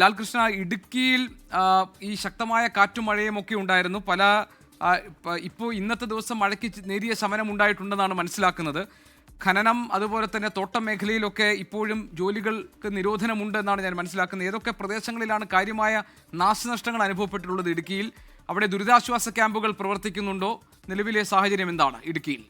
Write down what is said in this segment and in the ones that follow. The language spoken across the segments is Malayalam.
ലാൽകൃഷ്ണ ഇടുക്കിയിൽ ഈ ശക്തമായ കാറ്റും മഴയും ഒക്കെ ഉണ്ടായിരുന്നു. പല ഇപ്പോൾ ഇന്നത്തെ ദിവസം മഴയ്ക്ക് നേരിയ ശമനം ഉണ്ടായിട്ടുണ്ടെന്നാണ് മനസ്സിലാക്കുന്നത്. ഖനനം അതുപോലെ തന്നെ തോട്ടം മേഖലയിലൊക്കെ ഇപ്പോഴും ജോലികൾക്ക് നിരോധനമുണ്ട് എന്നാണ് ഞാൻ മനസ്സിലാക്കുന്നത്. ഏതൊക്കെ പ്രദേശങ്ങളിലാണ് കാര്യമായ നാശനഷ്ടങ്ങൾ അനുഭവപ്പെട്ടിട്ടുള്ളത് ഇടുക്കിയിൽ? അവിടെ ദുരിതാശ്വാസ ക്യാമ്പുകൾ പ്രവർത്തിക്കുന്നുണ്ടോ? നിലവിലെ സാഹചര്യം എന്താണ് ഇടുക്കിയിൽ?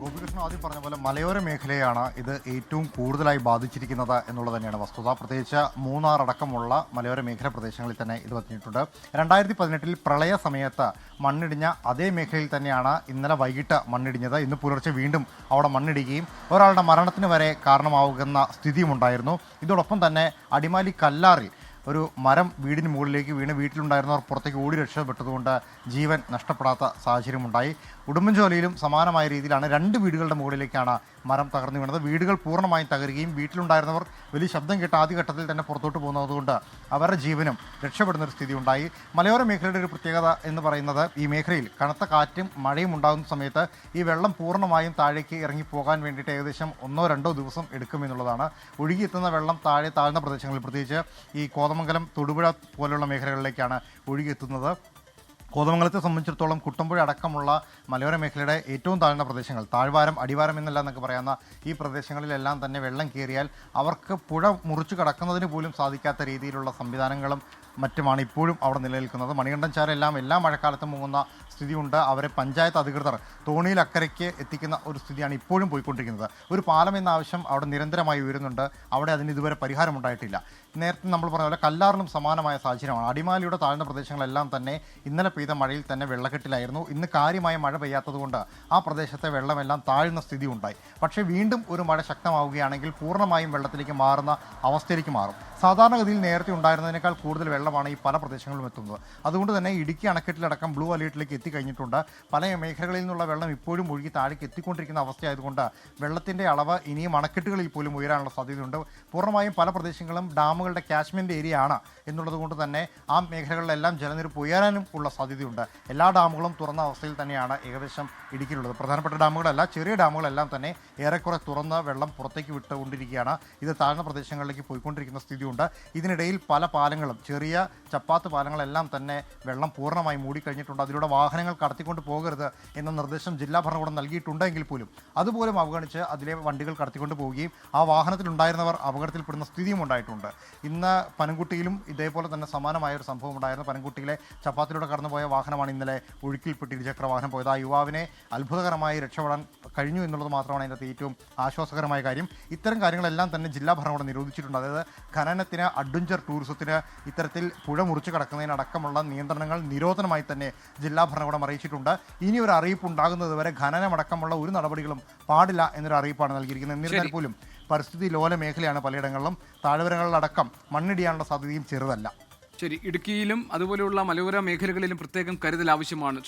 ഗോപികൃഷ്ണൻ ആദ്യം പറഞ്ഞ പോലെ മലയോര മേഖലയാണ് ഇത് ഏറ്റവും കൂടുതലായി ബാധിച്ചിരിക്കുന്നത് എന്നുള്ളത് തന്നെയാണ് വസ്തുത. പ്രത്യേകിച്ച് മൂന്നാർ അടക്കമുള്ള മലയോര മേഖല പ്രദേശങ്ങളിൽ തന്നെ ഇത് വന്നിട്ടുണ്ട്. രണ്ടായിരത്തി പതിനെട്ടിൽ പ്രളയ സമയത്ത് മണ്ണിടിഞ്ഞ അതേ മേഖലയിൽ തന്നെയാണ് ഇന്നലെ വൈകിട്ട് മണ്ണിടിഞ്ഞത്. ഇന്ന് പുലർച്ചെ വീണ്ടും അവിടെ മണ്ണിടുകയും ഒരാളുടെ മരണത്തിന് വരെ കാരണമാവുന്ന സ്ഥിതിയും ഉണ്ടായിരുന്നു ഇതോടൊപ്പം തന്നെ അടിമാലി കല്ലാറിൽ ഒരു മരം വീടിന് മുകളിലേക്ക് വീണ് വീട്ടിലുണ്ടായിരുന്നവർ പുറത്തേക്ക് ഓടി രക്ഷപ്പെട്ടതുകൊണ്ട് ജീവൻ നഷ്ടപ്പെടാത്ത സാഹചര്യമുണ്ടായി. ഉടുമ്പൻചോലയിലും സമാനമായ രീതിയിലാണ് രണ്ട് വീടുകളുടെ മുകളിലേക്കാണ് മരം തകർന്നു വീണത്. വീടുകൾ പൂർണമായും തകരുകയും വീട്ടിലുണ്ടായിരുന്നവർ വലിയ ശബ്ദം കേട്ട് ആദ്യഘട്ടത്തിൽ തന്നെ പുറത്തോട്ട് പോകുന്നതുകൊണ്ട് അവരുടെ ജീവനും രക്ഷപ്പെടുന്ന ഒരു സ്ഥിതി ഉണ്ടായി മലയോര മേഖലയുടെ ഒരു പ്രത്യേകത എന്ന് പറയുന്നത് ഈ മേഖലയിൽ കനത്ത കാറ്റും മഴയും ഉണ്ടാകുന്ന സമയത്ത് ഈ വെള്ളം പൂർണമായും താഴേക്ക് ഇറങ്ങി പോകാൻ വേണ്ടിയിട്ട് ഏകദേശം ഒന്നോ രണ്ടോ ദിവസം എടുക്കുമെന്നുള്ളതാണ്. ഒഴുകിയെത്തുന്ന വെള്ളം താഴെ താഴ്ന്ന പ്രദേശങ്ങളിൽ പ്രത്യേകിച്ച് ഈ കോതമംഗലം തൊടുപുഴ പോലുള്ള മേഖലകളിലേക്കാണ് ഒഴുകിയെത്തുന്നത്. കോതമംഗലത്തെ സംബന്ധിച്ചിടത്തോളം കുട്ടമ്പുഴ അടക്കമുള്ള മലയോര മേഖലയുടെ ഏറ്റവും താഴ്ന്ന പ്രദേശങ്ങൾ താഴ്വാരം അടിവാരം എന്നല്ല എന്നൊക്കെ പറയുന്ന ഈ പ്രദേശങ്ങളിലെല്ലാം തന്നെ വെള്ളം കയറിയാൽ അവർക്ക് പുഴ മുറിച്ചു കടക്കുന്നതിന് പോലും സാധിക്കാത്ത രീതിയിലുള്ള സംവിധാനങ്ങളും മറ്റുമാണ് ഇപ്പോഴും അവിടെ നിലനിൽക്കുന്നത്. മണികണ്ഠൻ ചാരെല്ലാം എല്ലാ മഴക്കാലത്തും മുങ്ങുന്ന സ്ഥിതിയുണ്ട്. അവരെ പഞ്ചായത്ത് അധികൃതർ തോണിയിൽ അക്കരയ്ക്ക് എത്തിക്കുന്ന ഒരു സ്ഥിതിയാണ് ഇപ്പോഴും പോയിക്കൊണ്ടിരിക്കുന്നത്. ഒരു പാലം എന്ന ആവശ്യം അവിടെ നിരന്തരമായി ഉയരുന്നുണ്ട്. അവിടെ അതിന് ഇതുവരെ പരിഹാരം ഉണ്ടായിട്ടില്ല. നേരത്തെ നമ്മൾ പറഞ്ഞ പോലെ കല്ലാറിനും സമാനമായ സാഹചര്യമാണ്. അടിമാലിയുടെ താഴ്ന്ന പ്രദേശങ്ങളെല്ലാം തന്നെ ഇന്നലെ പെയ്ത മഴയിൽ തന്നെ വെള്ളക്കെട്ടിലായിരുന്നു. ഇന്ന് കാര്യമായ മഴ പെയ്യാത്തതുകൊണ്ട് ആ പ്രദേശത്തെ വെള്ളമെല്ലാം താഴ്ന്ന സ്ഥിതി ഉണ്ടായി പക്ഷേ വീണ്ടും ഒരു മഴ ശക്തമാവുകയാണെങ്കിൽ പൂർണമായും വെള്ളത്തിലേക്ക് മാറുന്ന അവസ്ഥയിലേക്ക് മാറും. സാധാരണഗതിയിൽ നേരത്തെ ഉണ്ടായിരുന്നതിനേക്കാൾ കൂടുതൽ വെള്ളമാണ് ഈ പല പ്രദേശങ്ങളിലും എത്തുന്നത്. അതുകൊണ്ട് തന്നെ ഇടുക്കി അണക്കെട്ടിലടക്കം ബ്ലൂ അലേർട്ടിലേക്ക് എത്തിക്കഴിഞ്ഞിട്ടുണ്ട്. പല മേഖലകളിൽ നിന്നുള്ള വെള്ളം ഇപ്പോഴും ഒഴുകി താഴേക്ക് എത്തിക്കൊണ്ടിരിക്കുന്ന അവസ്ഥയായതുകൊണ്ട് വെള്ളത്തിന്റെ അളവ് ഇനിയും അണക്കെട്ടുകളിൽ പോലും ഉയരാനുള്ള സാധ്യതയുണ്ട്. പൂർണമായും പല പ്രദേശങ്ങളും ഡാമുകളുടെ കാച്ച്മെന്റ് ഏരിയ ആണ് എന്നുള്ളത് കൊണ്ട് തന്നെ ആ മേഖലകളിലെല്ലാം ജലനിരപ്പ് ഉയരാനും ഉള്ള സാധ്യതയുണ്ട്. എല്ലാ ഡാമുകളും തുറന്ന അവസ്ഥയിൽ തന്നെയാണ് ഏകദേശം ഇടുക്കിയിലുള്ളത്. പ്രധാനപ്പെട്ട ഡാമുകളല്ല ചെറിയ ഡാമുകളെല്ലാം തന്നെ ഏറെക്കുറെ തുറന്ന വെള്ളം പുറത്തേക്ക് വിട്ടുകൊണ്ടിരിക്കുകയാണ്. ഇത് താഴ്ന്ന പ്രദേശങ്ങളിലേക്ക് പോയിക്കൊണ്ടിരിക്കുന്ന സ്ഥിതിയുണ്ട്. ഇതിനിടയിൽ പല പാലങ്ങളും ചെറിയ ചപ്പാത്ത് പാലങ്ങളെല്ലാം തന്നെ വെള്ളം പൂർണമായി മൂടിക്കഴിഞ്ഞിട്ടുണ്ട്. അതിലൂടെ വാഹനങ്ങൾ കടത്തിക്കൊണ്ട് പോകരുത് എന്ന നിർദ്ദേശം ജില്ലാ ഭരണകൂടം നൽകിയിട്ടുണ്ടെങ്കിൽ പോലും അതുപോലും അവഗണിച്ച് അതിലെ വണ്ടികൾ കടത്തിക്കൊണ്ട് പോവുകയും ആ വാഹനത്തിലുണ്ടായിരുന്നവർ അപകടത്തിൽപ്പെടുന്ന സ്ഥിതിയും ഉണ്ടായിട്ടുണ്ട്. ഇന്ന് പനംകുട്ടിയിലും ഇതേപോലെ തന്നെ സമാനമായ ഒരു സംഭവം ഉണ്ടായിരുന്നു. പനംകുട്ടിയിലെ ചപ്പാത്തിലൂടെ കടന്നുപോയ വാഹനമാണ് ഇന്നലെ ഒഴുക്കിൽപ്പെട്ട് ഇരുചക്ര വാഹനം പോയത്. ആ യുവാവിനെ അത്ഭുതകരമായി രക്ഷപ്പെടാൻ കഴിഞ്ഞു എന്നുള്ളത് മാത്രമാണ് അതിന്റെ ഏറ്റവും ആശ്വാസകരമായ കാര്യം. ഇത്തരം കാര്യങ്ങളെല്ലാം തന്നെ ജില്ലാ ഭരണകൂടം നിരോധിച്ചിട്ടുണ്ട്. അതായത് ഖനനത്തിന് അഡ്വഞ്ചർ ടൂറിസത്തിന് ഇത്തരത്തിൽ പുഴ മുറിച്ചു കടക്കുന്നതിനടക്കമുള്ള നിയന്ത്രണങ്ങൾ നിരോധനമായി തന്നെ ജില്ലാ ഭരണകൂടം അറിയിച്ചിട്ടുണ്ട്. ഇനി ഒരു അറിയിപ്പ് ഉണ്ടാകുന്നത് വരെ ഖനനമടക്കമുള്ള ഒരു നടപടികളും പാടില്ല എന്നൊരു അറിയിപ്പാണ് നൽകിയിരിക്കുന്നത്. എന്നിരുന്നാൽ പോലും പരിസ്ഥിതി ലോല മേഖലയാണ് പലയിടങ്ങളിലും താഴ്വരകളിലടക്കം മണ്ണിടിയാനുള്ള സാധ്യതയും ചെറുതല്ല. ശരി. ഇടുക്കിയിലും അതുപോലെയുള്ള മലയോര മേഖലകളിലും പ്രത്യേകം കരുതൽ ആവശ്യമാണ്.